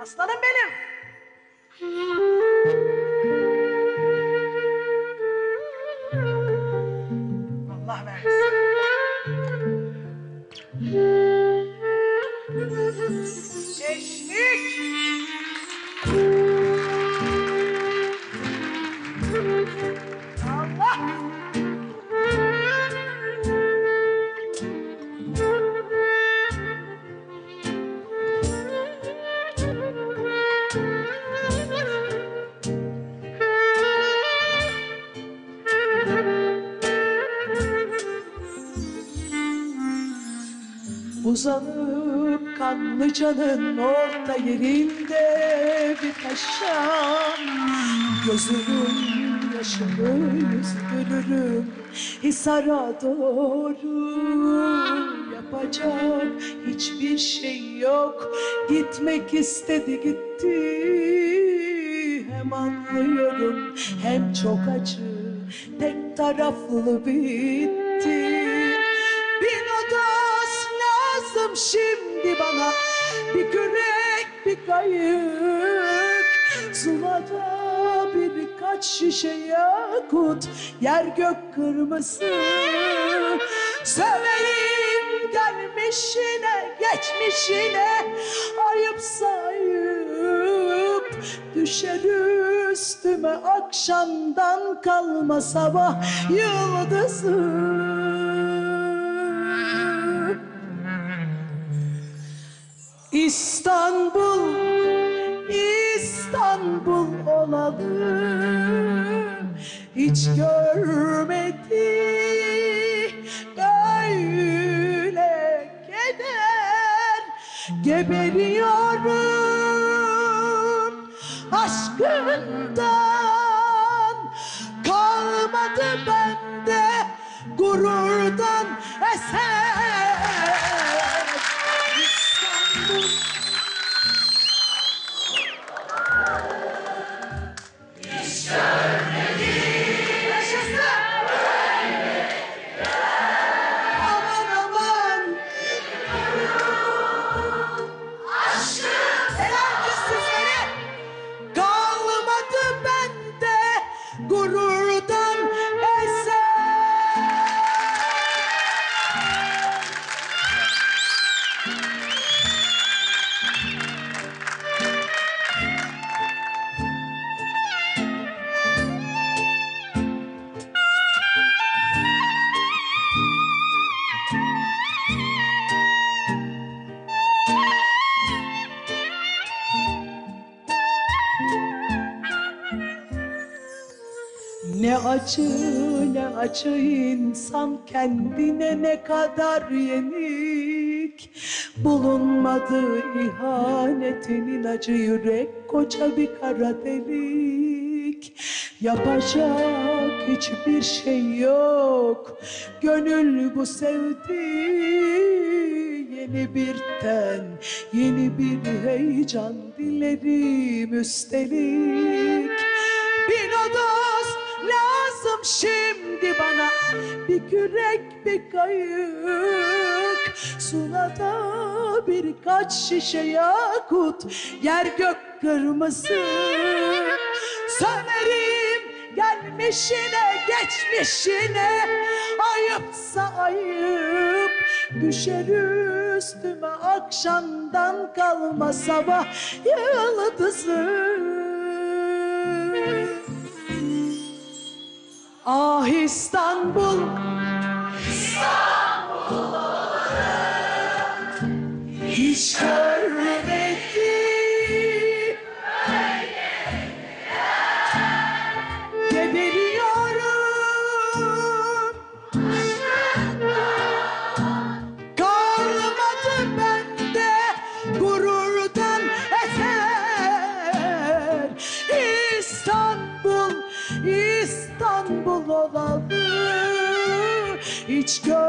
Aslanım benim. Allah versin. Uzanıp kanlıcanın orta yerinde bir taşa Gözümün yaşını yüzdürürüm Hisar'a doğru Yapacak hiçbir şey yok. Gitmek istedi gitti Hem anlıyorum hem çok acı. Tek taraflı bitti şimdi bana Bir kürek bir kayık. Sulada birkaç şişe yakut Yer gök kırmızı. Severim gelmişine geçmişine Ayıp sayıp Düşer üstüme akşamdan kalma sabah yıldızı İstanbul, İstanbul olalım Hiç görmedi böyle keder Geberiyorum aşkından. Kalmadı bende gururdan eser Ne acı ne acı insan kendine ne kadar yenik. Bulunmadı ihanetinin acı yürek koca bir kara delik. Yapacak hiçbir şey yok. Gönül bu sevdi yeni bir ten Yeni bir heyecan dilerim üstelik. Bir odos lazım şimdi bana Bir kürek bir kayık. Sulada birkaç şişe yakut Yer gök kırmızı. Söverim gelmişine geçmişine Ayıpsa ayıp Düşer üstüme akşamdan kalma sabah yıldızı Ah İstanbul. İstanbul each go.